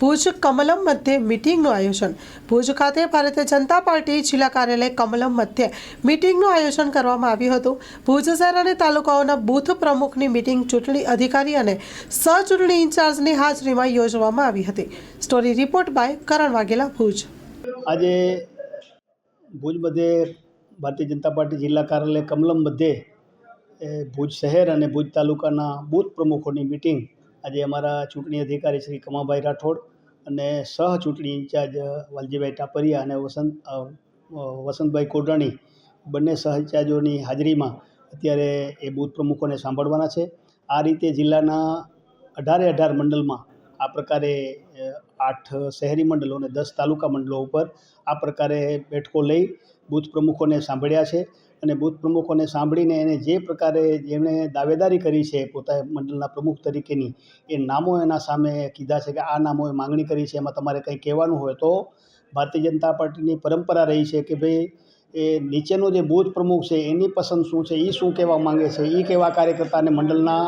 ભુજ કમલમ મધ્યે મિટિંગનું આયોજન. ભુજ ખાતે ભારતીય જનતા પાર્ટી જિલ્લા કાર્યાલય કમલમ મધ્યે મિટિંગનું આયોજન કરવામાં આવ્યું હતું. ભુજ શહેર અને તાલુકાઓના બૂથ પ્રમુખની મિટિંગ ચૂંટણી અધિકારી અને સહચૂંટણી ઇન્ચાર્જની હાજરીમાં યોજવામાં આવી હતી. Story report by Karan Vaghela, Bhuj. આજે ભુજ મધ્યે ભારતીય જનતા પાર્ટી જિલ્લા કાર્યાલય કમલમ મધ્યે ભુજ શહેર અને ભુજ તાલુકાના બૂથ પ્રમુખોની મિટિંગ આજે અમારા ચૂંટણી અધિકારી શ્રી કમાભાઈ રાઠોડ અને સહ ચૂંટણી ઇન્ચાર્જ વાલજીભાઈ ટાપરિયા અને વસંત વસંતભાઈ કોડાણી બંને સહ ઇન્ચાર્જોની હાજરીમાં અત્યારે એ બૂથ પ્રમુખોને સાંભળવાના છે. આ રીતે જિલ્લાના અઢારે અઢાર મંડળમાં આ પ્રકારે આઠ શહેરી મંડળો અને દસ તાલુકા મંડળો ઉપર આ પ્રકારે બેઠકો લઈ બૂથ પ્રમુખોને સાંભળ્યા છે અને બૂથ પ્રમુખોને સાંભળીને એને જે પ્રકારે જેમણે દાવેદારી કરી છે પોતા મંડળના પ્રમુખ તરીકેની, એ નામો એના સામે કીધા છે કે આ નામોએ માંગણી કરી છે. એમાં તમારે કંઈ કહેવાનું હોય તો ભારતીય જનતા પાર્ટીની પરંપરા રહી છે કે ભાઈ એ નીચેનો જે બૂથ પ્રમુખ છે એની પસંદ શું છે એ શું કહેવા માંગે છે એ કેવા કાર્યકર્તાને મંડળના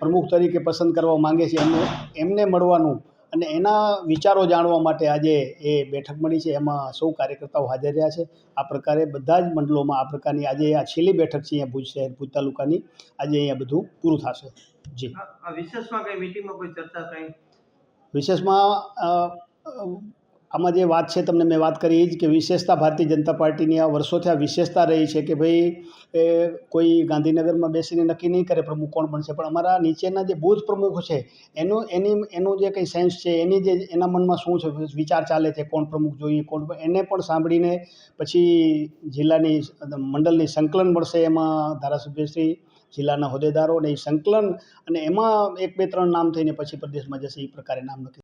પ્રમુખ તરીકે પસંદ કરવા માંગે છે એમને એમને મળવાનું અને એના વિચારો જાણવા માટે આજે એ બેઠક મળી છે એમાં સૌ કાર્યકર્તાઓ હાજર રહ્યા છે. આ પ્રકારે બધા જ મંડળોમાં આ પ્રકારની આજે આ છેલ્લી બેઠક છે અહીંયા ભુજ શહેર ભુજ તાલુકાની. આજે અહીંયા બધું પૂરું થશે. જી. વિશેષમાં કઈ મિટિંગમાં કોઈ ચર્ચા થઈ? વિશેષમાં આમાં જે વાત છે, તમને મેં વાત કરી જ કે વિશેષતા ભારતીય જનતા પાર્ટીની આ વર્ષોથી આ વિશેષતા રહી છે કે ભાઈ, એ કોઈ ગાંધીનગરમાં બેસીને નક્કી નહીં કરે પ્રમુખ કોણ બનશે. પણ અમારા નીચેના જે બૂથ પ્રમુખ છે, એનું, એની, એનું જે કંઈ સેન્સ છે, એની જે, એના મનમાં શું છે, વિચાર ચાલે છે, કોણ પ્રમુખ જોઈએ, કોણ એને પણ સાંભળીને પછી જિલ્લાની, મંડળની સંકલન મળશે એમાં ધારાસભ્યશ્રી જિલ્લાના હોદ્દેદારો અને એ સંકલન અને એમાં એક બે ત્રણ નામ થઈને પછી પ્રદેશમાં જશે, એ પ્રકારે નામ નક્કી